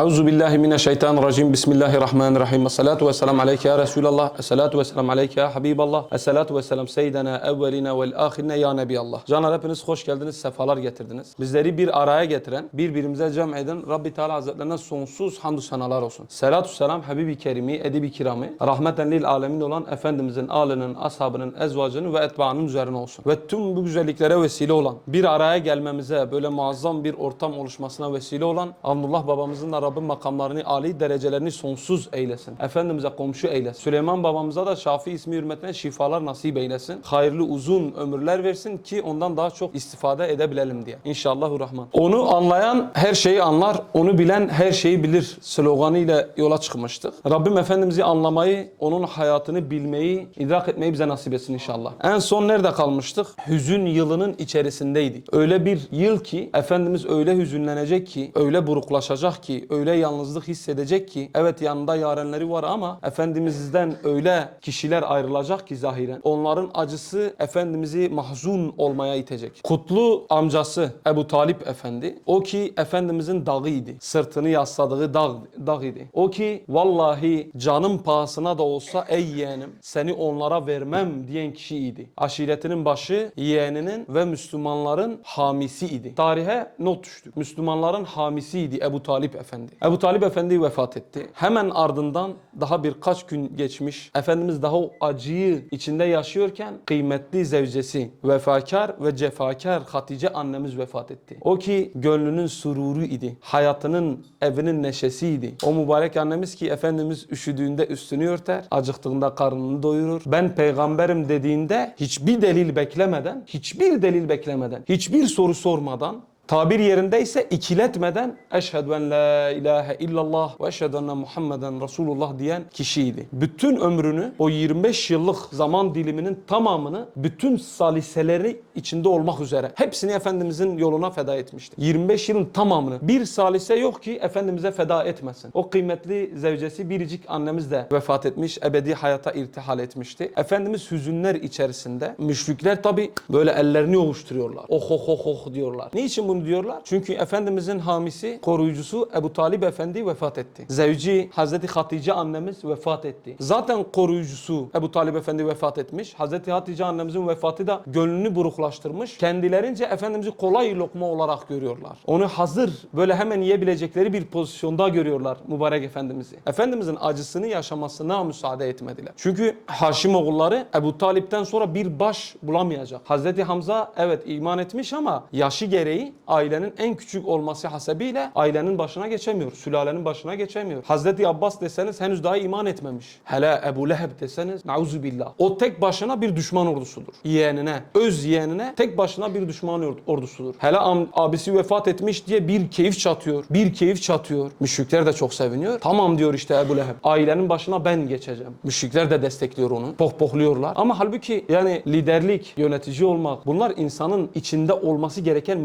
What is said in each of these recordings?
Euzu billahi mineşşeytanirracim. Bismillahirrahmanirrahim. Esselatu vesselam aleyke ya Resulallah. Esselatu vesselam aleyke ya Habiballah. Esselatu vesselam seyyidina evvelina vel ahirine ya Nebiyallah. Canlar hepiniz hoş geldiniz, sefalar getirdiniz. Bizleri bir araya getiren, birbirimize cem eden Rabbi Teala Hazretlerine sonsuz hamdü senalar olsun. Selatü selam Habibi Kerimi, Edibi Kirami, rahmeten lil alemin olan Efendimizin, alının, ashabının, ezvacının ve etbaanın üzerine olsun. Ve tüm bu güzelliklere vesile olan, bir araya gelmemize, böyle muazzam bir ortam oluşmasına vesile olan Abdullah babamızın da Rabbim makamlarını, âli derecelerini sonsuz eylesin. Efendimiz'e komşu eylesin. Süleyman babamıza da Şafi ismi hürmetine şifalar nasip eylesin. Hayırlı uzun ömürler versin ki ondan daha çok istifade edebilelim diye. İnşallahurrahman. Onu anlayan her şeyi anlar, onu bilen her şeyi bilir sloganı ile yola çıkmıştık. Rabbim Efendimiz'i anlamayı, onun hayatını bilmeyi, idrak etmeyi bize nasip etsin inşallah. En son nerede kalmıştık? Hüzün yılının içerisindeydik. Öyle bir yıl ki Efendimiz öyle hüzünlenecek ki, öyle buruklaşacak ki, öyle yalnızlık hissedecek ki, evet yanında yarenleri var ama Efendimiz'den öyle kişiler ayrılacak ki zahiren. Onların acısı Efendimiz'i mahzun olmaya itecek. Kutlu amcası Ebu Talip Efendi, o ki Efendimiz'in dağıydı. Sırtını yasladığı dağ, dağ idi. O ki vallahi canım pahasına da olsa ey yeğenim seni onlara vermem diyen kişiydi. Aşiretinin başı yeğeninin ve Müslümanların hamisi idi. Tarihe not düştü. Müslümanların hamisiydi Ebu Talip Efendi. Ebu Talip Efendi vefat etti. Hemen ardından daha birkaç gün geçmiş. Efendimiz daha o acıyı içinde yaşıyorken kıymetli zevcesi, vefakar ve cefakar Hatice annemiz vefat etti. O ki gönlünün sururu idi. Hayatının, evinin neşesiydi. O mübarek annemiz ki Efendimiz üşüdüğünde üstünü örter, acıktığında karnını doyurur. Ben peygamberim dediğinde hiçbir delil beklemeden, hiçbir delil beklemeden, hiçbir soru sormadan Tabir yerindeyse ikiletmeden eşhedü en la ilahe illallah ve eşhedü enne Muhammeden Resulullah diyen kişiydi. Bütün ömrünü o 25 yıllık zaman diliminin tamamını bütün saliseleri içinde olmak üzere hepsini Efendimizin yoluna feda etmişti. 25 yılın tamamını bir salise yok ki Efendimiz'e feda etmesin. O kıymetli zevcesi biricik annemiz de vefat etmiş, ebedi hayata irtihal etmişti. Efendimiz hüzünler içerisinde müşrikler tabi böyle ellerini ovuşturuyorlar. Oh oh oh oh diyorlar. Niçin bunu diyorlar? Çünkü Efendimizin hamisi, koruyucusu Ebu Talib Efendi vefat etti. Zevci Hazreti Hatice annemiz vefat etti. Zaten koruyucusu Ebu Talib Efendi vefat etmiş. Hazreti Hatice annemizin vefatı da gönlünü buruklaştırmış. Kendilerince Efendimiz'i kolay lokma olarak görüyorlar. Onu hazır böyle hemen yiyebilecekleri bir pozisyonda görüyorlar mübarek Efendimiz'i. Efendimizin acısını yaşamasına müsaade etmediler. Çünkü Haşim oğulları Ebu Talip'ten sonra bir baş bulamayacak. Hazreti Hamza evet iman etmiş ama yaşı gereği ailenin en küçük olması hasebiyle ailenin başına geçemiyor. Sülalenin başına geçemiyor. Hazreti Abbas deseniz henüz daha iman etmemiş. Hele Ebu Leheb deseniz nauzu billah. O tek başına bir düşman ordusudur. Yeğenine, öz yeğenine tek başına bir düşman or- ordusudur. Hele abisi vefat etmiş diye bir keyif çatıyor. Bir keyif çatıyor. Müşrikler de çok seviniyor. Tamam diyor işte Ebu Leheb. Ailenin başına ben geçeceğim. Müşrikler de destekliyor onu. Pohpohluyorlar. Ama halbuki yani liderlik, yönetici olmak bunlar insanın içinde olması gereken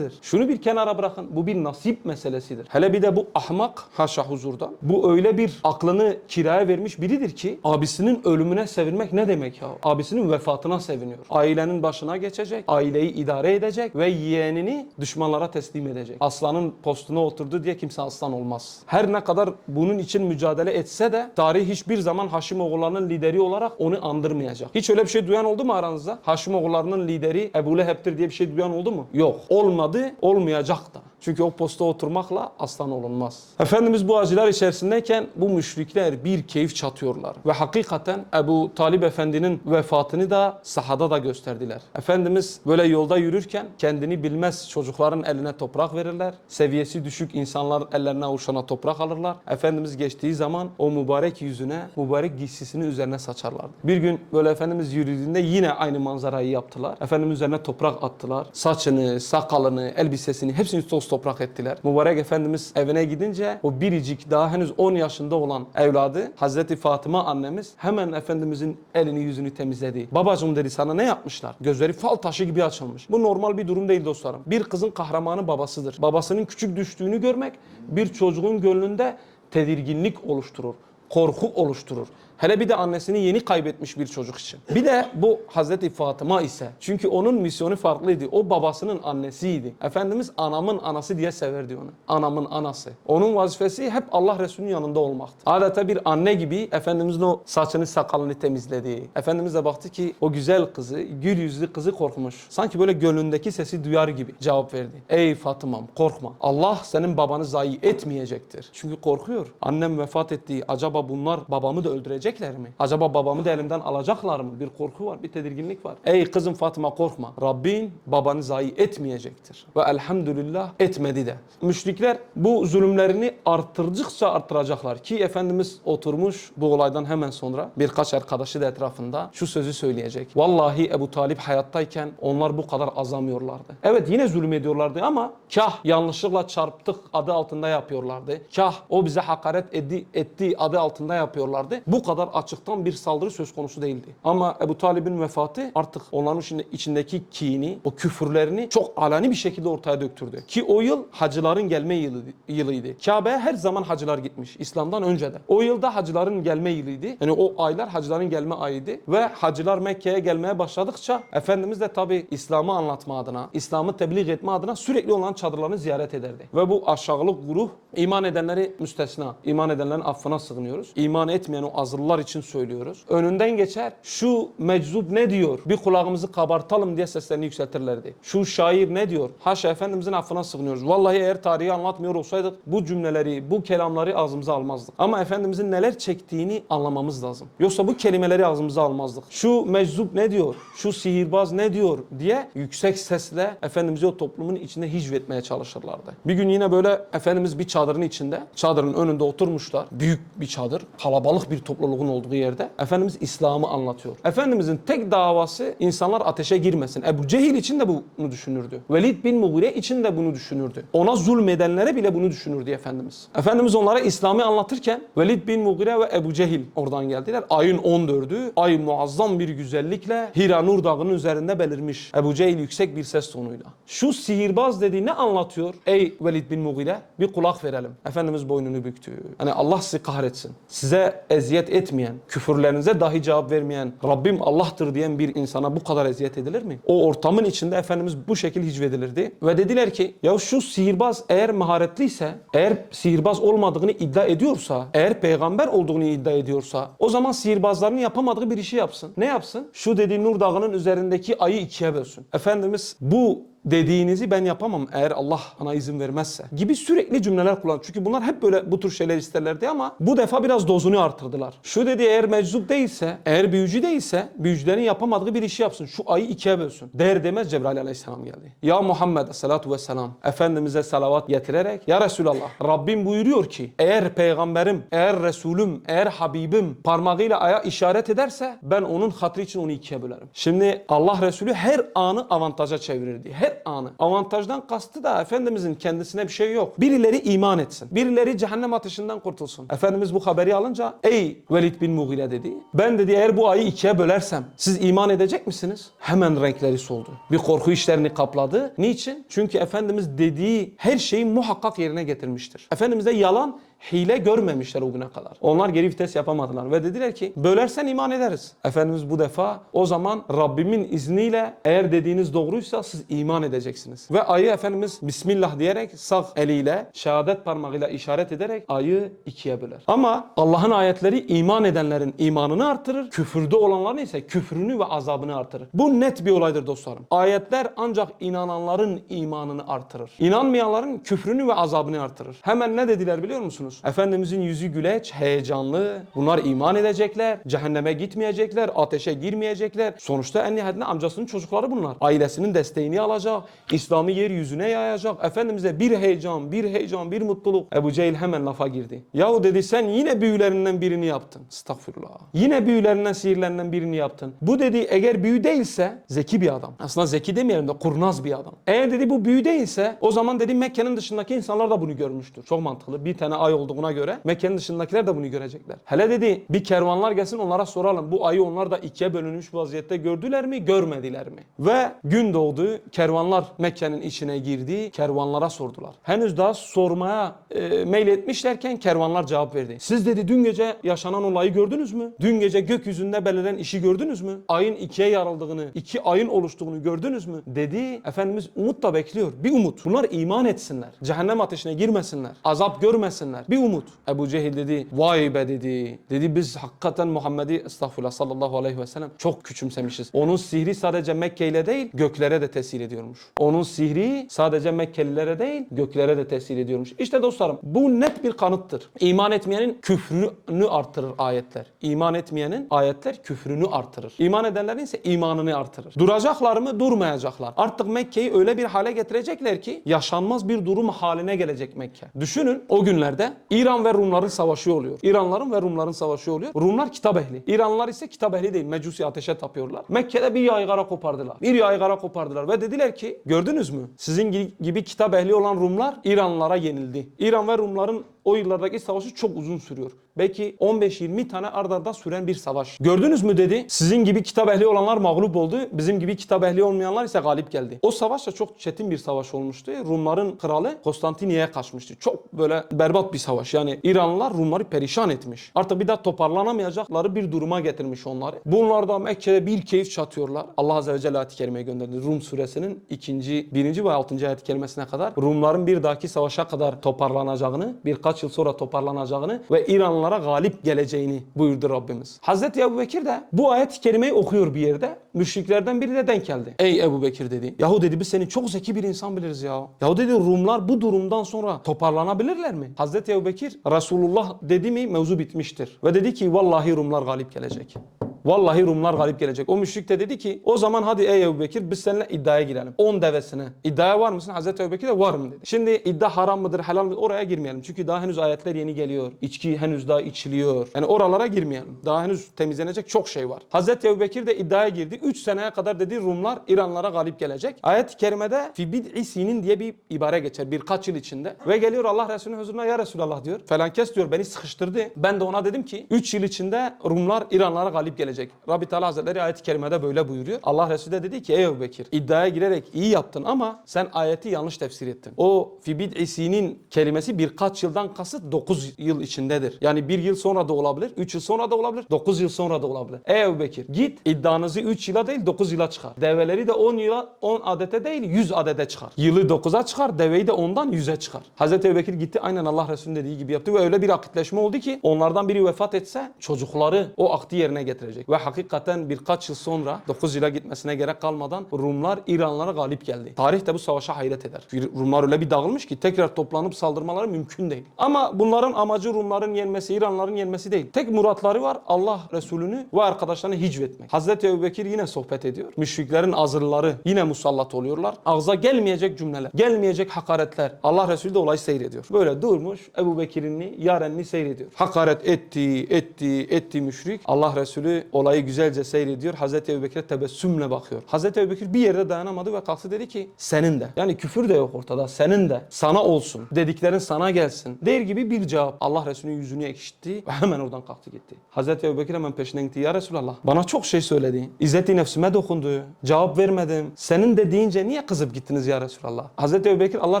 meziyetlerdir. Şunu bir kenara bırakın. Bu bir nasip meselesidir. Hele bir de bu ahmak haşa huzurda. Bu öyle bir aklını kiraya vermiş biridir ki abisinin ölümüne sevinmek ne demek ya? Abisinin vefatına seviniyor. Ailenin başına geçecek, aileyi idare edecek ve yeğenini düşmanlara teslim edecek. Aslanın postuna oturdu diye kimse aslan olmaz. Her ne kadar bunun için mücadele etse de tarih hiçbir zaman Haşimoğullarının lideri olarak onu andırmayacak. Hiç öyle bir şey duyan oldu mu aranızda? Haşimoğullarının lideri Ebu Leheb'tir diye bir şey duyan oldu mu? Yok. Olmadı, olmayacak da. Çünkü o posta oturmakla aslan olunmaz. Efendimiz bu acılar içerisindeyken bu müşrikler bir keyif çatıyorlar. Ve hakikaten Ebu Talib Efendi'nin vefatını da sahada da gösterdiler. Efendimiz böyle yolda yürürken kendini bilmez çocukların eline toprak verirler. Seviyesi düşük insanlar ellerine avuçlarına toprak alırlar. Efendimiz geçtiği zaman o mübarek yüzüne, mübarek giysisini üzerine saçarlardı. Bir gün böyle Efendimiz yürüdüğünde yine aynı manzarayı yaptılar. Efendimiz üzerine toprak attılar. Saçını, sakalını, elbisesini hepsini toz toprak ettiler. Mübarek Efendimiz evine gidince o biricik daha henüz 10 yaşında olan evladı Hazreti Fatıma annemiz hemen Efendimizin elini yüzünü temizledi. Babacığım dedi sana ne yapmışlar? Gözleri fal taşı gibi açılmış. Bu normal bir durum değil dostlarım. Bir kızın kahramanı babasıdır. Babasının küçük düştüğünü görmek bir çocuğun gönlünde tedirginlik oluşturur korku oluşturur. Hele bir de annesini yeni kaybetmiş bir çocuk için. Bir de bu Hazreti Fatıma ise çünkü onun misyonu farklıydı. O babasının annesiydi. Efendimiz anamın anası diye severdi onu. Anamın anası. Onun vazifesi hep Allah Resulü'nün yanında olmaktı. Adeta bir anne gibi Efendimizin o saçını sakalını temizledi. Efendimiz de baktı ki o güzel kızı, gül yüzlü kızı korkmuş. Sanki böyle gönlündeki sesi duyar gibi cevap verdi. Ey Fatıma'm korkma. Allah senin babanı zayi etmeyecektir. Çünkü korkuyor. Annem vefat etti. Acaba bunlar babamı da öldürecekler mi? Acaba babamı da elimden alacaklar mı? Bir korku var, bir tedirginlik var. Ey kızım Fatıma korkma. Rabbin babanı zayi etmeyecektir. Ve elhamdülillah etmedi de. Müşrikler bu zulümlerini arttırdıkça arttıracaklar ki Efendimiz oturmuş bu olaydan hemen sonra birkaç arkadaşı da etrafında şu sözü söyleyecek. Vallahi Ebu Talip hayattayken onlar bu kadar azamıyorlardı. Evet yine zulüm ediyorlardı ama kah yanlışlıkla çarptık adı altında yapıyorlardı. Kah o bize hakaret edi, etti adı altında yapıyorlardı. Bu kadar açıktan bir saldırı söz konusu değildi. Ama Ebu Talib'in vefatı artık onların içinde, içindeki kini, o küfürlerini çok alani bir şekilde ortaya döktürdü. Ki o yıl hacıların gelme yılı, yılıydı. Kabe'ye her zaman hacılar gitmiş İslam'dan önce de. O yılda hacıların gelme yılıydı. Yani o aylar hacıların gelme ayıydı. Ve hacılar Mekke'ye gelmeye başladıkça Efendimiz de tabi İslam'ı anlatma adına, İslam'ı tebliğ etme adına sürekli olan çadırlarını ziyaret ederdi. Ve bu aşağılık grup iman edenleri müstesna. İman edenlerin affına sığınıyoruz. İman etmeyen o azıllar için söylüyoruz. Önünden geçer. Şu meczup ne diyor? Bir kulağımızı kabartalım diye seslerini yükseltirlerdi. Şu şair ne diyor? Haşa Efendimizin affına sığınıyoruz. Vallahi eğer tarihi anlatmıyor olsaydık bu cümleleri, bu kelamları ağzımıza almazdık. Ama Efendimizin neler çektiğini anlamamız lazım. Yoksa bu kelimeleri ağzımıza almazdık. Şu meczup ne diyor? Şu sihirbaz ne diyor? diye yüksek sesle Efendimiz'i o toplumun içinde hicvetmeye çalışırlardı. Bir gün yine böyle Efendimiz bir çadırın içinde, çadırın önünde oturmuşlar. Büyük bir çadır, kalabalık bir topluluğun olduğu yerde. Efendimiz İslam'ı anlatıyor. Efendimizin tek davası insanlar ateşe girmesin. Ebu Cehil için de bunu düşünürdü. Velid bin Mughire için de bunu düşünürdü. Ona zulmedenlere bile bunu düşünürdü Efendimiz. Efendimiz onlara İslam'ı anlatırken Velid bin Mughire ve Ebu Cehil oradan geldiler. Ayın 14'ü ay muazzam bir güzellikle Hira Nur Dağı'nın üzerinde belirmiş. Ebu Cehil yüksek bir ses tonuyla. Şu sihirbaz dediği ne anlatıyor? Ey Velid bin Mughire bir kulak verelim. Efendimiz boynunu büktü. Hani Allah sizi kahretsin. Size eziyet etmeyen, küfürlerinize dahi cevap vermeyen, Rabbim Allah'tır diyen bir insana bu kadar eziyet edilir mi? O ortamın içinde Efendimiz bu şekil hicvedilirdi. Ve dediler ki ya şu sihirbaz eğer maharetliyse, eğer sihirbaz olmadığını iddia ediyorsa, eğer peygamber olduğunu iddia ediyorsa o zaman sihirbazların yapamadığı bir işi yapsın. Ne yapsın? Şu dediği Nur Dağı'nın üzerindeki ayı ikiye bölsün. Efendimiz bu dediğinizi ben yapamam eğer Allah bana izin vermezse gibi sürekli cümleler kullan. Çünkü bunlar hep böyle bu tür şeyler isterlerdi ama bu defa biraz dozunu arttırdılar. Şu dedi eğer meczup değilse, eğer büyücü değilse büyücülerin yapamadığı bir işi yapsın. Şu ayı ikiye bölsün. Der demez Cebrail aleyhisselam geldi. Ya Muhammed salatu vesselam Efendimiz'e salavat getirerek Ya Resulallah Rabbim buyuruyor ki eğer peygamberim, eğer Resulüm, eğer Habibim parmağıyla aya işaret ederse ben onun hatrı için onu ikiye bölerim. Şimdi Allah Resulü her anı avantaja çevirirdi. Her anı. Avantajdan kastı da Efendimizin kendisine bir şey yok. Birileri iman etsin. Birileri cehennem ateşinden kurtulsun. Efendimiz bu haberi alınca ey Velid bin Mughire dedi. Ben dedi eğer bu ayı ikiye bölersem siz iman edecek misiniz? Hemen renkleri soldu. Bir korku işlerini kapladı. Niçin? Çünkü Efendimiz dediği her şeyi muhakkak yerine getirmiştir. Efendimiz'e yalan hile görmemişler o güne kadar. Onlar geri vites yapamadılar ve dediler ki bölersen iman ederiz. Efendimiz bu defa o zaman Rabbimin izniyle eğer dediğiniz doğruysa siz iman edeceksiniz. Ve ayı Efendimiz Bismillah diyerek sağ eliyle şehadet parmağıyla işaret ederek ayı ikiye böler. Ama Allah'ın ayetleri iman edenlerin imanını artırır, küfürde olanların ise küfrünü ve azabını artırır. Bu net bir olaydır dostlarım. Ayetler ancak inananların imanını artırır. İnanmayanların küfrünü ve azabını artırır. Hemen ne dediler biliyor musunuz? Efendimizin yüzü güleç, heyecanlı. Bunlar iman edecekler, cehenneme gitmeyecekler, ateşe girmeyecekler. Sonuçta en nihayetinde amcasının çocukları bunlar. Ailesinin desteğini alacak, İslam'ı yeryüzüne yayacak. Efendimiz'e bir heyecan, bir heyecan, bir mutluluk. Ebu Cehil hemen lafa girdi. Yahu dedi sen yine büyülerinden birini yaptın. Estağfurullah. Yine büyülerinden, sihirlerinden birini yaptın. Bu dedi eğer büyü değilse zeki bir adam. Aslında zeki demeyelim de kurnaz bir adam. Eğer dedi bu büyü değilse o zaman dedi Mekke'nin dışındaki insanlar da bunu görmüştür. Çok mantıklı. Bir tane ay olduğuna göre Mekke'nin dışındakiler de bunu görecekler. Hele dedi bir kervanlar gelsin onlara soralım. Bu ayı onlar da ikiye bölünmüş vaziyette gördüler mi, görmediler mi? Ve gün doğdu. Kervan kervanlar Mekke'nin içine girdi. Kervanlara sordular. Henüz daha sormaya e, meyletmişlerken kervanlar cevap verdi. Siz dedi dün gece yaşanan olayı gördünüz mü? Dün gece gökyüzünde belirlen işi gördünüz mü? Ayın ikiye yarıldığını, iki ayın oluştuğunu gördünüz mü? Dedi. Efendimiz umut da bekliyor. Bir umut. Bunlar iman etsinler. Cehennem ateşine girmesinler. Azap görmesinler. Bir umut. Ebu Cehil dedi. Vay be dedi. Dedi biz hakikaten Muhammed'i estağfurullah sallallahu aleyhi ve sellem çok küçümsemişiz. Onun sihri sadece Mekke ile değil göklere de tesir ediyormuş. Onun sihri sadece Mekkelilere değil göklere de tesir ediyormuş. İşte dostlarım bu net bir kanıttır. İman etmeyenin küfrünü artırır ayetler. İman etmeyenin ayetler küfrünü artırır. İman edenlerin ise imanını artırır. Duracaklar mı? Durmayacaklar. Artık Mekke'yi öyle bir hale getirecekler ki yaşanmaz bir durum haline gelecek Mekke. Düşünün o günlerde İran ve Rumların savaşı oluyor. İranların ve Rumların savaşı oluyor. Rumlar kitap ehli. İranlılar ise kitap ehli değil. Mecusi ateşe tapıyorlar. Mekke'de bir yaygara kopardılar. Bir yaygara kopardılar ve dediler ki gördünüz mü? Sizin gi- gibi kitap ehli olan Rumlar İranlılara yenildi. İran ve Rumların o yıllardaki savaşı çok uzun sürüyor. Belki 15-20 tane ard arda süren bir savaş. Gördünüz mü dedi. Sizin gibi kitap ehli olanlar mağlup oldu. Bizim gibi kitap ehli olmayanlar ise galip geldi. O savaş da çok çetin bir savaş olmuştu. Rumların kralı Konstantiniye'ye kaçmıştı. Çok böyle berbat bir savaş. Yani İranlılar Rumları perişan etmiş. Artık bir daha toparlanamayacakları bir duruma getirmiş onları. Bunlar da Mekke'de bir keyif çatıyorlar. Allah Azze ve Celle ayet-i kerimeyi gönderdi. Rum suresinin ikinci, birinci ve altıncı ayet-i kerimesine kadar Rumların bir dahaki savaşa kadar toparlanacağını, birkaç yıl sonra toparlanacağını ve İranlılara galip geleceğini buyurdu Rabbimiz. Hazreti Ebu Bekir de bu ayet-i kerimeyi okuyor bir yerde. Müşriklerden biri de denk geldi. Ey Ebu Bekir dedi. Yahu dedi biz seni çok zeki bir insan biliriz ya. Yahu dedi Rumlar bu durumdan sonra toparlanabilirler mi? Hazreti Ebu Bekir Resulullah dedi mi mevzu bitmiştir. Ve dedi ki vallahi Rumlar galip gelecek. Vallahi Rumlar galip gelecek. O müşrik de dedi ki o zaman hadi ey Ebu Bekir biz seninle iddiaya girelim. 10 devesine. İddiaya var mısın? Hazreti Ebu Bekir de varım dedi. Şimdi iddia haram mıdır helal mıdır oraya girmeyelim. Çünkü daha henüz ayetler yeni geliyor. İçki henüz daha içiliyor. Yani oralara girmeyelim. Daha henüz temizlenecek çok şey var. Hazreti Ebu Bekir de iddiaya girdi. 3 seneye kadar dedi Rumlar İranlara galip gelecek. Ayet-i kerimede fi bid'i sinin diye bir ibare geçer birkaç yıl içinde. Ve geliyor Allah Resulü'nün huzuruna ya Resulallah diyor. Felankes diyor beni sıkıştırdı. Ben de ona dedim ki 3 yıl içinde Rumlar İranlara galip gelecek. Rabbi Teala Hazretleri ayet-i kerimede böyle buyuruyor. Allah Resulü de dedi ki ey Ebu Bekir iddiaya girerek iyi yaptın ama sen ayeti yanlış tefsir ettin. O fi bid'i sinin kelimesi birkaç yıldan kasıt 9 yıl içindedir. Yani bir yıl sonra da olabilir, 3 yıl sonra da olabilir, 9 yıl sonra da olabilir. Ey Ebu Bekir git iddianızı 3 yıla değil 9 yıla çıkar. Develeri de 10 yıla 10 adete değil 100 adede çıkar. Yılı 9'a çıkar, deveyi de 10'dan 100'e çıkar. Hazreti Ebu Bekir gitti aynen Allah Resulü'nün dediği gibi yaptı ve öyle bir akitleşme oldu ki onlardan biri vefat etse çocukları o akdi yerine getirecek. Ve hakikaten birkaç yıl sonra 9 yıla gitmesine gerek kalmadan Rumlar İranlara galip geldi. Tarih de bu savaşa hayret eder. Rumlar öyle bir dağılmış ki tekrar toplanıp saldırmaları mümkün değil. Ama bunların amacı Rumların yenmesi, İranların yenmesi değil. Tek muratları var Allah Resulü'nü ve arkadaşlarını hicvetmek. Hazreti Ebubekir yine sohbet ediyor. Müşriklerin azırları yine musallat oluyorlar. Ağza gelmeyecek cümleler, gelmeyecek hakaretler. Allah Resulü de olayı seyrediyor. Böyle durmuş Ebu Bekir'ini, yarenini seyrediyor. Hakaret etti, etti, etti müşrik. Allah Resulü olayı güzelce seyrediyor. Hazreti Ebubekir'e tebessümle bakıyor. Hazreti Ebubekir bir yerde dayanamadı ve kalktı dedi ki senin de. Yani küfür de yok ortada. Senin de. Sana olsun. Dediklerin sana gelsin. Der gibi bir cevap. Allah Resulü'nün yüzünü ekşitti ve hemen oradan kalktı gitti. Hazreti Ebubekir hemen peşinden gitti. Ya Resulallah bana çok şey söyledi. İzzeti nefsime dokundu. Cevap vermedim. Senin de deyince niye kızıp gittiniz ya Resulallah? Hazreti Ebubekir Allah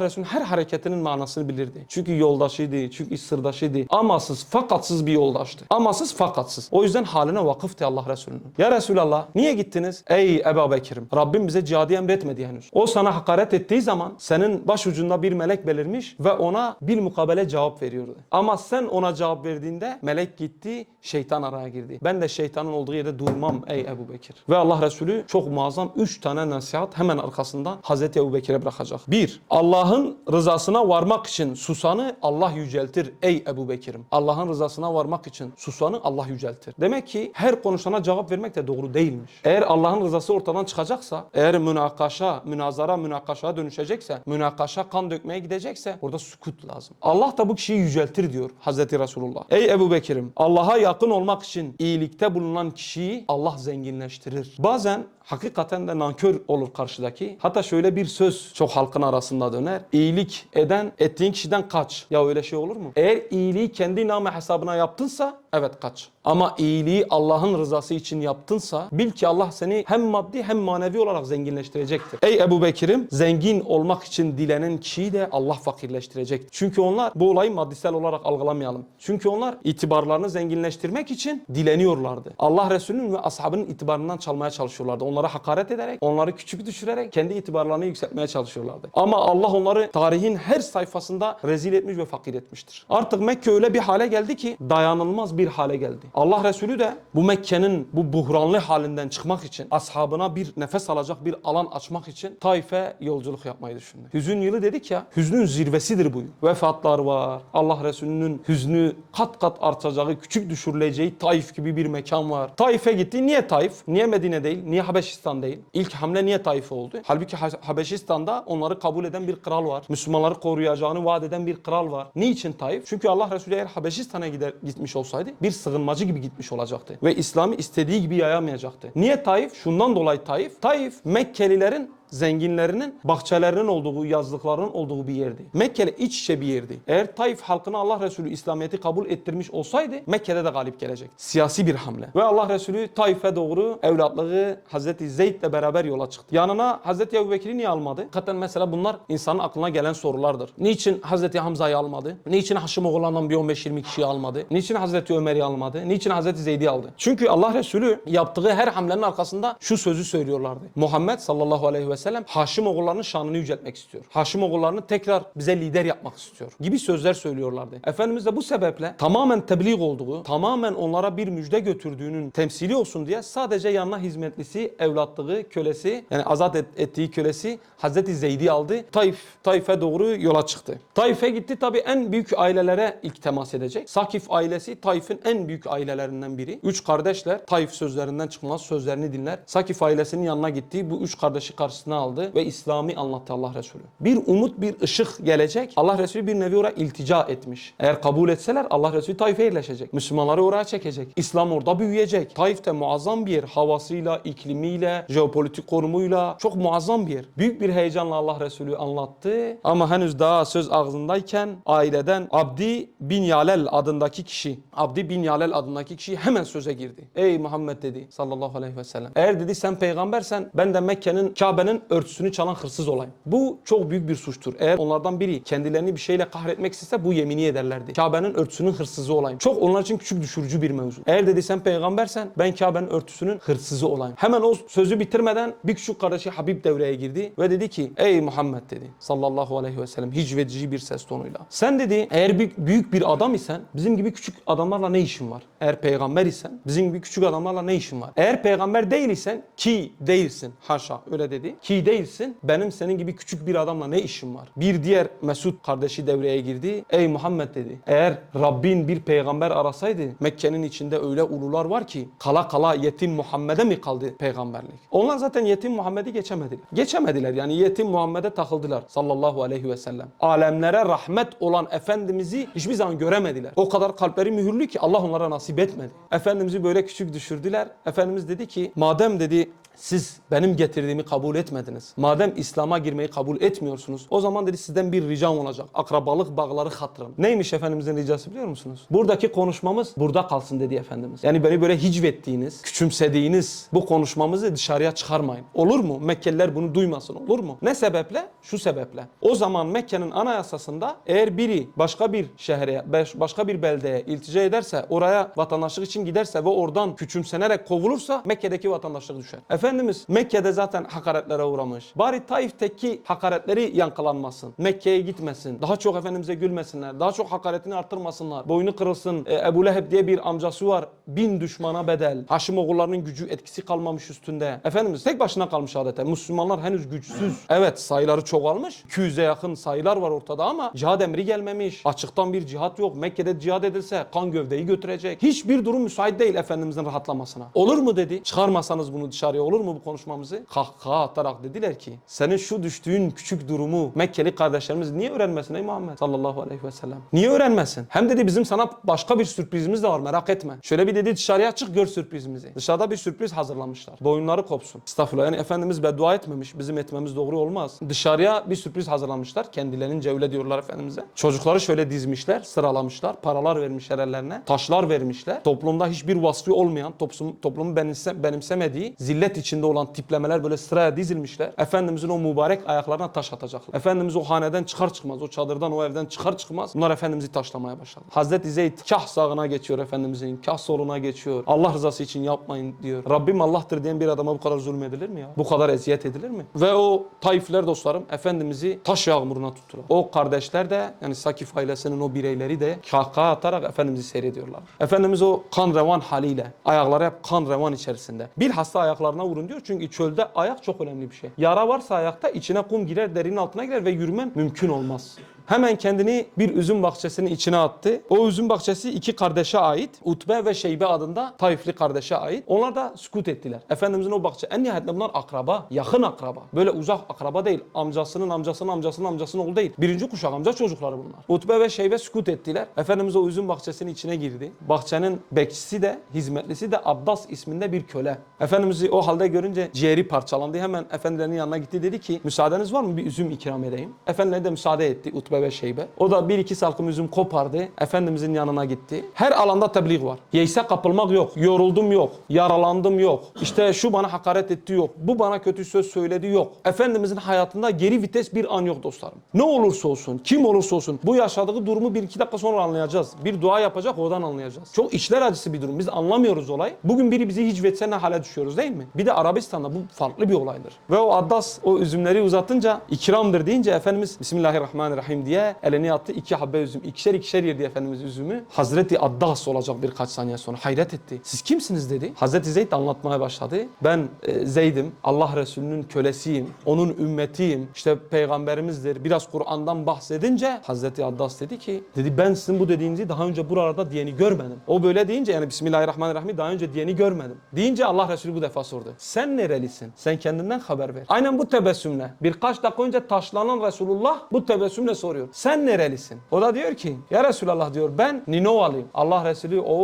Resulü'nün her hareketinin manasını bilirdi. Çünkü yoldaşıydı. Çünkü sırdaşıydı. Amasız fakatsız bir yoldaştı. Amasız fakatsız. O yüzden haline vakıftı Allah Resulü'nün. Ya Resulallah niye gittiniz? Ey Ebu Bekir'im Rabbim bize cihadı emretmedi henüz. O sana hakaret ettiği zaman senin başucunda bir melek belirmiş ve ona bir mukabele cevap veriyordu. Ama sen ona cevap verdiğinde melek gitti, şeytan araya girdi. Ben de şeytanın olduğu yerde durmam ey Ebu Bekir. Ve Allah Resulü çok muazzam 3 tane nasihat hemen arkasından Hazreti Ebu Bekir'e bırakacak. Bir, Allah'ın rızasına varmak için susanı Allah yüceltir ey Ebu Bekir'im. Allah'ın rızasına varmak için susanı Allah yüceltir. Demek ki her konuşana cevap vermek de doğru değilmiş. Eğer Allah'ın rızası ortadan çıkacaksa, eğer münakaşa, münazara münakaşaya dönüşecekse, münakaşa kan dökmeye gidecekse orada sükut lazım. Allah da bu kişiyi yüceltir diyor Hazreti Resulullah. Ey Ebu Bekir'im Allah'a yakın olmak için iyilikte bulunan kişiyi Allah zenginleştirir. Bazen hakikaten de nankör olur karşıdaki. Hatta şöyle bir söz çok halkın arasında döner. İyilik eden ettiğin kişiden kaç. Ya öyle şey olur mu? Eğer iyiliği kendi namı hesabına yaptınsa evet kaç. Ama iyiliği Allah'ın rızası için yaptınsa bil ki Allah seni hem maddi hem manevi olarak zenginleştirecektir. Ey Ebu Bekir'im zengin olmak için dilenen kişiyi de Allah fakirleştirecektir. Çünkü onlar bu olayı maddisel olarak algılamayalım. Çünkü onlar itibarlarını zenginleştirmek için dileniyorlardı. Allah Resulü'nün ve ashabının itibarından çalmaya çalışıyorlardı. Onlara hakaret ederek, onları küçük düşürerek kendi itibarlarını yükseltmeye çalışıyorlardı. Ama Allah onları tarihin her sayfasında rezil etmiş ve fakir etmiştir. Artık Mekke öyle bir hale geldi ki dayanılmaz bir hale geldi. Allah Resulü de bu Mekke'nin bu buhranlı halinden çıkmak için ashabına bir nefes alacak bir alan açmak için Taif'e yolculuk yapmayı düşündü. Hüzün yılı dedik ya, hüznün zirvesidir bu. Vefatlar var. Allah Resulü'nün hüznü kat kat artacağı, küçük düşürüleceği Taif gibi bir mekan var. Taif'e gitti. Niye Taif? Niye Medine değil? Niye Habeşistan değil? İlk hamle niye Taif'e oldu? Halbuki Ha- Habeşistan'da onları kabul eden bir kral var. Müslümanları koruyacağını vaat eden bir kral var. Niçin Taif? Çünkü Allah Resulü eğer Habeşistan'a gider, gitmiş olsaydı bir sığınmacı gibi gitmiş olacaktı. Ve İslam'ı istediği gibi yayamayacaktı. Niye Taif? Şundan dolayı Taif. Taif Mekkelilerin zenginlerinin bahçelerinin olduğu, yazlıklarının olduğu bir yerdi. Mekke ile iç içe bir yerdi. Eğer Taif halkına Allah Resulü İslamiyet'i kabul ettirmiş olsaydı Mekke'de de galip gelecekti. Siyasi bir hamle. Ve Allah Resulü Taif'e doğru evlatlığı Hazreti Zeyd ile beraber yola çıktı. Yanına Hazreti Ebu Bekir'i niye almadı? Hakikaten mesela bunlar insanın aklına gelen sorulardır. Niçin Hazreti Hamza'yı almadı? Niçin Haşim oğullarından bir 15-20 kişiyi almadı? Niçin Hazreti Ömer'i almadı? Niçin Hazreti Zeyd'i aldı? Çünkü Allah Resulü yaptığı her hamlenin arkasında şu sözü söylüyorlardı. Muhammed sallallahu aleyhi ve sellem Haşim oğullarının şanını yüceltmek istiyor. Haşim oğullarını tekrar bize lider yapmak istiyor. Gibi sözler söylüyorlardı. Efendimiz de bu sebeple tamamen tebliğ olduğu, tamamen onlara bir müjde götürdüğünün temsili olsun diye sadece yanına hizmetlisi, evlatlığı, kölesi yani azat et- ettiği kölesi Hazreti Zeyd'i aldı. Taif, Taif'e doğru yola çıktı. Taif'e gitti tabi en büyük ailelere ilk temas edecek. Sakif ailesi Taif'in en büyük ailelerinden biri. Üç kardeşler Taif sözlerinden çıkmaz sözlerini dinler. Sakif ailesinin yanına gitti. Bu üç kardeşi karşısına aldı ve İslam'ı anlattı Allah Resulü. Bir umut, bir ışık gelecek. Allah Resulü bir nevi oraya iltica etmiş. Eğer kabul etseler Allah Resulü Taif'e yerleşecek. Müslümanları oraya çekecek. İslam orada büyüyecek. Taif de muazzam bir yer. Havasıyla, iklimiyle, jeopolitik konumuyla çok muazzam bir yer. Büyük bir heyecanla Allah Resulü anlattı. Ama henüz daha söz ağzındayken aileden Abdi bin Yalel adındaki kişi, Abdi bin Yalel adındaki kişi hemen söze girdi. Ey Muhammed dedi sallallahu aleyhi ve sellem. Eğer dedi sen peygambersen ben de Mekke'nin Kabe'nin örtüsünü çalan hırsız olayım. Bu çok büyük bir suçtur. Eğer onlardan biri kendilerini bir şeyle kahretmek istese bu yemini ederlerdi. Kabe'nin örtüsünün hırsızı olayım. Çok onlar için küçük düşürücü bir mevzu. Eğer dedi sen peygambersen ben Kabe'nin örtüsünün hırsızı olayım. Hemen o sözü bitirmeden bir küçük kardeşi Habib devreye girdi ve dedi ki ey Muhammed dedi sallallahu aleyhi ve sellem hicvedici bir ses tonuyla. Sen dedi eğer büyük, büyük bir adam isen bizim gibi küçük adamlarla ne işin var? Eğer peygamber isen bizim gibi küçük adamlarla ne işin var? Eğer peygamber değil isen ki değilsin haşa öyle dedi. Ki değilsin benim senin gibi küçük bir adamla ne işim var? Bir diğer Mesud kardeşi devreye girdi. Ey Muhammed dedi. Eğer Rabbin bir peygamber arasaydı Mekke'nin içinde öyle ulular var ki kala kala yetim Muhammed'e mi kaldı peygamberlik? Onlar zaten yetim Muhammed'i geçemediler. Geçemediler yani yetim Muhammed'e takıldılar sallallahu aleyhi ve sellem. Alemlere rahmet olan Efendimiz'i hiçbir zaman göremediler. O kadar kalpleri mühürlü ki Allah onlara nasip etmedi. Efendimiz'i böyle küçük düşürdüler. Efendimiz dedi ki madem dedi siz benim getirdiğimi kabul etmediniz. Madem İslam'a girmeyi kabul etmiyorsunuz. O zaman dedi sizden bir ricam olacak. Akrabalık bağları hatırın. Neymiş Efendimizin ricası biliyor musunuz? Buradaki konuşmamız burada kalsın dedi Efendimiz. Yani beni böyle hicvettiğiniz, küçümsediğiniz bu konuşmamızı dışarıya çıkarmayın. Olur mu? Mekkeliler bunu duymasın olur mu? Ne sebeple? Şu sebeple. O zaman Mekke'nin anayasasında eğer biri başka bir şehre, baş- başka bir beldeye iltica ederse, oraya vatandaşlık için giderse ve oradan küçümsenerek kovulursa Mekke'deki vatandaşlık düşer. Efendimiz Mekke'de zaten hakaretlere uğramış. Bari Taif'teki hakaretleri yankılanmasın. Mekke'ye gitmesin. Daha çok Efendimiz'e gülmesinler. Daha çok hakaretini arttırmasınlar. Boynu kırılsın. E, Ebu Leheb diye bir amcası var. Bin düşmana bedel. Haşim oğullarının gücü etkisi kalmamış üstünde. Efendimiz tek başına kalmış adeta. Müslümanlar henüz güçsüz. Evet sayıları çoğalmış. 200'e yakın sayılar var ortada ama cihad emri gelmemiş. Açıktan bir cihat yok. Mekke'de cihad edilse kan gövdeyi götürecek. Hiçbir durum müsait değil Efendimizin rahatlamasına. Olur mu dedi. Çıkarmasanız bunu dışarıya olur mu bu konuşmamızı? Kahkaha atarak dediler ki senin şu düştüğün küçük durumu Mekkeli kardeşlerimiz niye öğrenmesin ey Muhammed sallallahu aleyhi ve sellem? Niye öğrenmesin? Hem dedi bizim sana başka bir sürprizimiz de var merak etme. Şöyle bir dedi dışarıya çık gör sürprizimizi. Dışarıda bir sürpriz hazırlamışlar. Boyunları kopsun. Estağfurullah yani Efendimiz beddua etmemiş. Bizim etmemiz doğru olmaz. Dışarıya bir sürpriz hazırlamışlar. Kendilerince öyle diyorlar Efendimiz'e. Çocukları şöyle dizmişler, sıralamışlar. Paralar vermişler ellerine. Taşlar vermişler. Toplumda hiçbir vasfı olmayan, toplum, toplumun benimse, benimsemediği, zillet içinde olan tiplemeler böyle sıraya dizilmişler. Efendimizin o mübarek ayaklarına taş atacaklar. Efendimiz o haneden çıkar çıkmaz, o çadırdan, o evden çıkar çıkmaz. Bunlar Efendimiz'i taşlamaya başladı. Hazreti Zeyd kah sağına geçiyor Efendimizin, kah soluna geçiyor. Allah rızası için yapmayın diyor. Rabbim Allah'tır diyen bir adama bu kadar zulmedilir mi ya? Bu kadar eziyet edilir mi? Ve o Taifler dostlarım Efendimiz'i taş yağmuruna tuttular. O kardeşler de yani Sakif ailesinin o bireyleri de kahkaha atarak Efendimiz'i seyrediyorlar. Efendimiz o kan revan haliyle ayakları hep kan revan içerisinde. Bilhassa ayaklarına vurun diyor çünkü çölde ayak çok önemli bir şey. Yara varsa ayakta içine kum girer, derinin altına girer ve yürümen mümkün olmaz. Hemen kendini bir üzüm bahçesinin içine attı. O üzüm bahçesi iki kardeşe ait. Utbe ve Şeybe adında Taifli kardeşe ait. Onlar da sükut ettiler. Efendimizin o bahçe en nihayetinde bunlar akraba. Yakın akraba. Böyle uzak akraba değil. Amcasının amcasının amcasının amcasının oğlu değil. Birinci kuşak amca çocukları bunlar. Utbe ve Şeybe sükut ettiler. Efendimiz o üzüm bahçesinin içine girdi. Bahçenin bekçisi de hizmetlisi de Abbas isminde bir köle. Efendimiz'i o halde görünce ciğeri parçalandı. Hemen efendilerinin yanına gitti dedi ki müsaadeniz var mı bir üzüm ikram edeyim. Efendileri de müsaade etti Utbe ve Şeybe. O da bir iki salkım üzüm kopardı. Efendimizin yanına gitti. Her alanda tebliğ var. Yeyse kapılmak yok. Yoruldum yok. Yaralandım yok. İşte şu bana hakaret etti yok. Bu bana kötü söz söyledi yok. Efendimizin hayatında geri vites bir an yok dostlarım. Ne olursa olsun, kim olursa olsun bu yaşadığı durumu bir iki dakika sonra anlayacağız. Bir dua yapacak oradan anlayacağız. Çok içler acısı bir durum. Biz anlamıyoruz olay. Bugün biri bizi hicvetse ne hale düşüyoruz değil mi? Bir de Arabistan'da bu farklı bir olaydır. Ve o Addas o üzümleri uzatınca ikramdır deyince Efendimiz Bismillahirrahmanirrahim diye elini attı. iki habbe üzüm. ikişer ikişer yerdi Efendimiz üzümü. Hazreti Addas olacak birkaç saniye sonra. Hayret etti. Siz kimsiniz dedi. Hazreti Zeyd anlatmaya başladı. Ben e, Zeyd'im. Allah Resulü'nün kölesiyim. Onun ümmetiyim. İşte peygamberimizdir. Biraz Kur'an'dan bahsedince Hazreti Addas dedi ki dedi ben sizin bu dediğinizi daha önce buralarda diyeni görmedim. O böyle deyince yani Bismillahirrahmanirrahim daha önce diyeni görmedim. Deyince Allah Resulü bu defa sordu. Sen nerelisin? Sen kendinden haber ver. Aynen bu tebessümle. Birkaç dakika önce taşlanan Resulullah bu tebessümle soruyor. Sen nerelisin? O da diyor ki ya Resulallah diyor ben Ninovalıyım. Allah Resulü o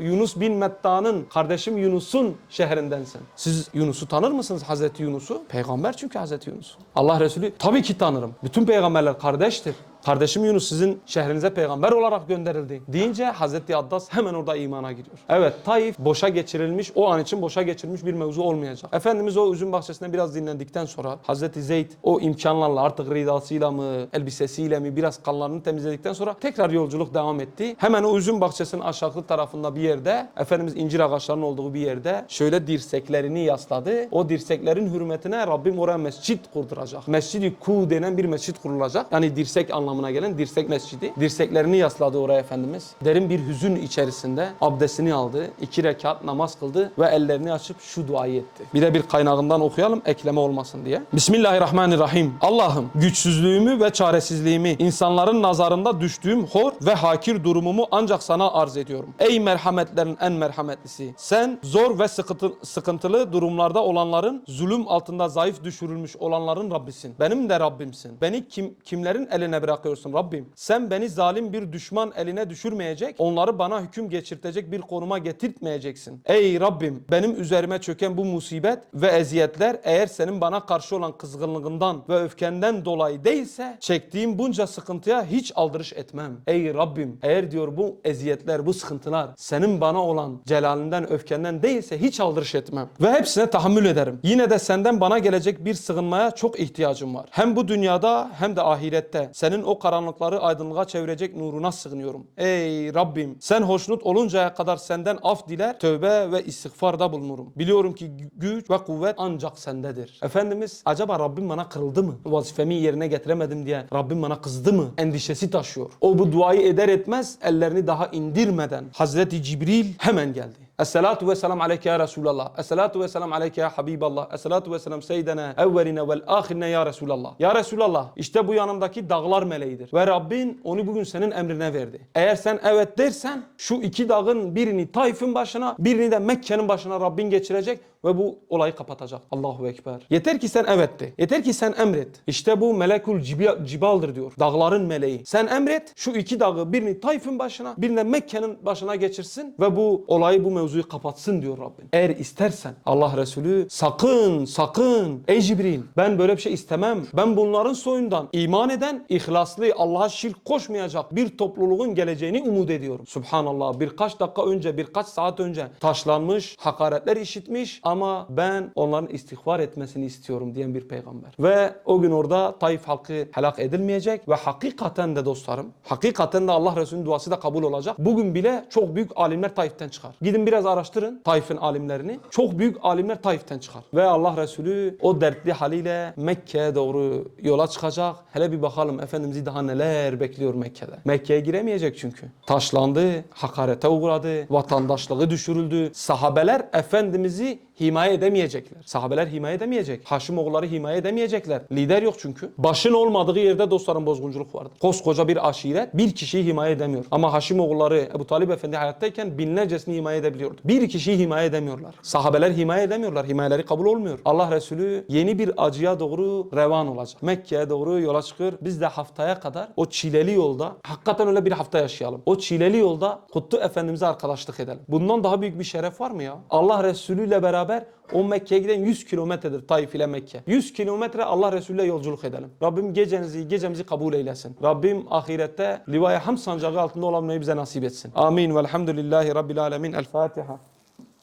Yunus bin Metta'nın kardeşim Yunus'un şehrindensin. Siz Yunus'u tanır mısınız Hazreti Yunus'u? Peygamber çünkü Hazreti Yunus. Allah Resulü tabii ki tanırım. Bütün peygamberler kardeştir. Kardeşim Yunus sizin şehrinize peygamber olarak gönderildi. Deyince Hazreti Addas hemen orada imana giriyor. Evet Taif boşa geçirilmiş, o an için boşa geçirilmiş bir mevzu olmayacak. Efendimiz o üzüm bahçesinde biraz dinlendikten sonra Hazreti Zeyd o imkanlarla artık ridasıyla mı, elbisesiyle mi biraz kanlarını temizledikten sonra tekrar yolculuk devam etti. Hemen o üzüm bahçesinin aşağı tarafında bir yerde Efendimiz incir ağaçlarının olduğu bir yerde şöyle dirseklerini yasladı. O dirseklerin hürmetine Rabbim oraya mescit kurduracak. Mescidi Ku denen bir mescit kurulacak. Yani dirsek anlamına gelen dirsek mescidi. Dirseklerini yasladı oraya Efendimiz. Derin bir hüzün içerisinde abdestini aldı. iki rekat namaz kıldı ve ellerini açıp şu duayı etti. Bir de bir kaynağından okuyalım ekleme olmasın diye. Bismillahirrahmanirrahim. Allah'ım güçsüzlüğümü ve çaresizliğimi, insanların nazarında düştüğüm hor ve hakir durumumu ancak sana arz ediyorum. Ey merhametlerin en merhametlisi. Sen zor ve sıkıntı, sıkıntılı durumlarda olanların, zulüm altında zayıf düşürülmüş olanların Rabbisin. Benim de Rabbimsin. Beni kim, kimlerin eline bırakıyorsun Rabbim? Sen beni zalim bir düşman eline düşürmeyecek, onları bana hüküm geçirtecek bir konuma getirtmeyeceksin. Ey Rabbim benim üzerime çöken bu musibet ve eziyetler eğer senin bana karşı olan kızgınlığından ve öfkenden dolayı değilse çektiğim bunca sıkıntıya hiç aldırış etmem. Ey Rabbim eğer diyor bu eziyetler, bu sıkıntılar senin bana olan celalinden, öfkenden değilse hiç aldırış etmem. Ve hepsine tahammül ederim. Yine de senden bana gelecek bir sığınmaya çok ihtiyacım var. Hem bu dünyada hem de ahirette. Senin o karanlıkları aydınlığa çevirecek nuruna sığınıyorum. Ey Rabbim sen hoşnut oluncaya kadar senden af diler, tövbe ve istiğfarda bulunurum. Biliyorum ki güç ve kuvvet ancak sendedir. Efendimiz acaba Rabbim bana kırıldı mı? Vazifemi yerine getiremedim diye Rabbim bana kızdı mı? Endişesi taşıyor. O bu duayı eder etmez ellerini daha indirmeden Hazreti Cibril hemen geldi. Esselatu ve selam aleyke ya Resulallah. Esselatu ve selam aleyke ya Habiballah. Esselatu ve selam seyyidena evveline vel ahirine ya Resulallah. Ya Resulallah işte bu yanımdaki dağlar meleğidir. Ve Rabbin onu bugün senin emrine verdi. Eğer sen evet dersen şu iki dağın birini Taif'in başına birini de Mekke'nin başına Rabbin geçirecek. Ve bu olayı kapatacak. Allahu Ekber. Yeter ki sen evet de. Yeter ki sen emret. İşte bu melekul cibaldır diyor. Dağların meleği. Sen emret şu iki dağı birini Taif'in başına birini Mekke'nin başına geçirsin ve bu olayı bu mevzuyu kapatsın diyor Rabbim. Eğer istersen Allah Resulü sakın sakın ey Cibril ben böyle bir şey istemem. Ben bunların soyundan iman eden ihlaslı Allah'a şirk koşmayacak bir topluluğun geleceğini umut ediyorum. Subhanallah birkaç dakika önce birkaç saat önce taşlanmış hakaretler işitmiş ama ben onların istiğfar etmesini istiyorum diyen bir peygamber. Ve o gün orada Taif halkı helak edilmeyecek ve hakikaten de dostlarım hakikaten de Allah Resulü'nün duası da kabul olacak. Bugün bile çok büyük alimler Taif'ten çıkar. Gidin biraz araştırın Taif'in alimlerini. Çok büyük alimler Taif'ten çıkar. Ve Allah Resulü o dertli haliyle Mekke'ye doğru yola çıkacak. Hele bir bakalım Efendimiz'i daha neler bekliyor Mekke'de. Mekke'ye giremeyecek çünkü. Taşlandı, hakarete uğradı, vatandaşlığı düşürüldü. Sahabeler Efendimiz'i himaye edemeyecekler. Sahabeler himaye edemeyecek. Haşimoğulları himaye edemeyecekler. Lider yok çünkü. Başın olmadığı yerde dostların bozgunculuk vardır. Koskoca bir aşiret bir kişiyi himaye edemiyor. Ama Haşimoğulları Ebu Talib Efendi hayattayken binlercesini himaye edebiliyordu. Bir kişiyi himaye edemiyorlar. Sahabeler himaye edemiyorlar. Himayeleri kabul olmuyor. Allah Resulü yeni bir acıya doğru revan olacak. Mekke'ye doğru yola çıkır. Biz de haftaya kadar o çileli yolda hakikaten öyle bir hafta yaşayalım. O çileli yolda Kutlu Efendimiz'e arkadaşlık edelim. Bundan daha büyük bir şeref var mı ya? Allah Resulü ile beraber o Mekke'ye giden 100 kilometredir Taif ile Mekke. 100 kilometre Allah Resulü ile yolculuk edelim. Rabbim gecenizi, gecemizi kabul eylesin. Rabbim ahirette livaya ham sancağı altında olabilmeyi bize nasip etsin. Amin. Velhamdülillahi Rabbil alemin. El Fatiha.